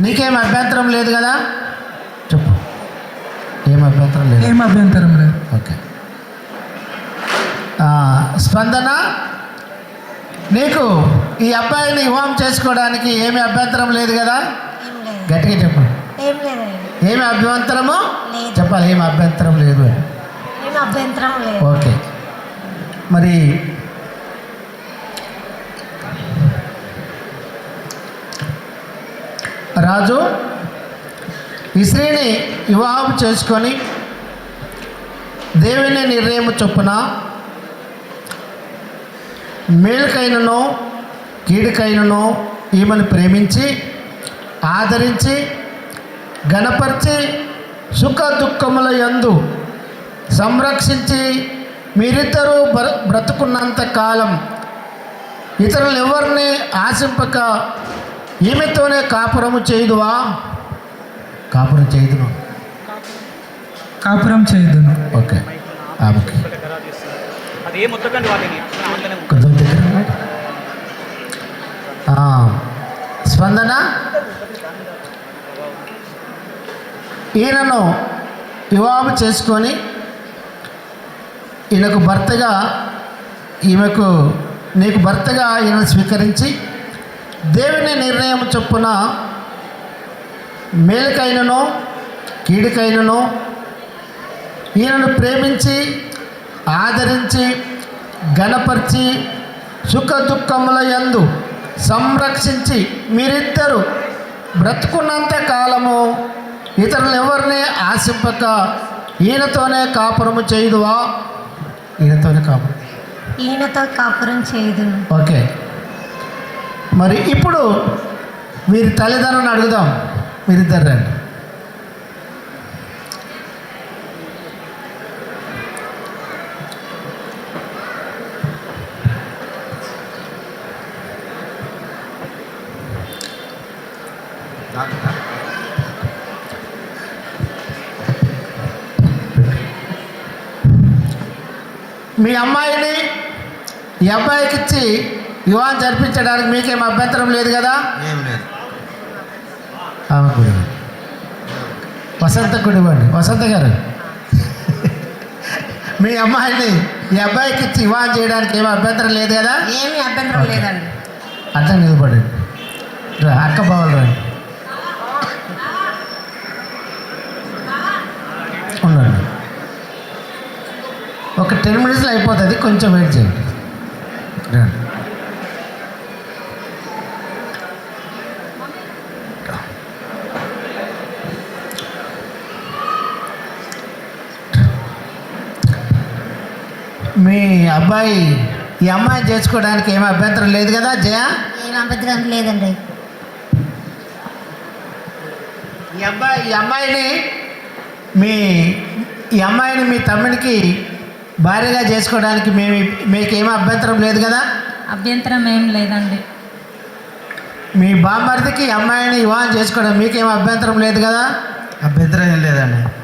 నీకేం అభ్యంతరం లేదు కదా? చెప్పు. ఏం అభ్యంతరం లేదు? ఏం అభ్యంతరం లేదు. ఓకే. ఆ, స్పందన? నీకు ఈ అబ్బాయిని వివాహం చేసుకోవడానికి ఏమి అభ్యంతరం లేదు కదా? గట్టిగా చెప్పు. ఏమి అభ్యంతరము. చెప్పాలి ఏమి అభ్యంతరం లేదు. ఓకే. మరి రాజు ఈ స్త్రీని వివాహం చేసుకొని దేవుని నిర్ణయం చొప్పున మేలుకైనను కీడుకైనను ఈమెను ప్రేమించి ఆదరించి గణపరిచి సుఖ దుఃఖముల యందు సంరక్షించి మీరిద్దరూ బ్ర బ్రతుకున్నంత కాలం ఇతరులు ఎవరిని ఆశింపక ఈమెతోనే కాపురము చేయుదువా? కాపురం చేయుదును. కాపురం చేయదును. ఓకే ఆమెకి. కొంచెం దగ్గర స్పందన? ఈయనను వివాహం చేసుకొని ఈయనకు భర్తగా ఈమెకు నీకు భర్తగా ఈయన స్వీకరించి దేవుని నిర్ణయం చొప్పున మేలుకైనను కీడుకైనను ఈయనను ప్రేమించి ఆదరించి గణపరిచి సుఖ దుఃఖముల యందు సంరక్షించి మీరిద్దరు బ్రతుకున్నంత కాలము ఇతరులు ఎవరిని ఆశింపక ఈయనతోనే కాపురము చేయుదువా? ఈయనతోనే కాపురం. ఈయనతో కాపురం చేయదును. ఓకే. మరి ఇప్పుడు వీరి తల్లిదండ్రులను అడుగుదాం. మీరిద్దరు రండి. మీ అమ్మాయిని ఈ అబ్బాయికి ఇచ్చి వివాహం జరిపించడానికి మీకేం అభ్యంతరం లేదు కదా? ఏం లేదు. ఆమె గుడి వసంత గుడి ఇవ్వండి వసంత గారు. మీ అమ్మాయిని ఈ అబ్బాయికి ఇచ్చి వివాహం చేయడానికి ఏం అభ్యంతరం లేదు కదా? ఏమీ అభ్యంతరం లేదండి. అట్లా నిలబడండి రా, అక్క బావలు రండి. ఉండండి. ఒక టెన్ మినిట్స్లో అయిపోతుంది కొంచెం వెయిట్ చేయండి. రండి. మీ అబ్బాయి ఈ అమ్మాయిని చేసుకోవడానికి ఏమీ అభ్యంతరం లేదు కదా జయ? ఏం అభ్యంతరం లేదండి. ఈ అబ్బాయి ఈ అమ్మాయిని మీ ఈ అమ్మాయిని మీ తమ్మునికి భార్యగా చేసుకోవడానికి మేము మీకేమీ అభ్యంతరం లేదు కదా? అభ్యంతరం ఏం లేదండి. మీ బామ్మర్దికి అమ్మాయిని వివాహం చేసుకోవడం మీకేం అభ్యంతరం లేదు కదా? అభ్యంతరం ఏం లేదండి.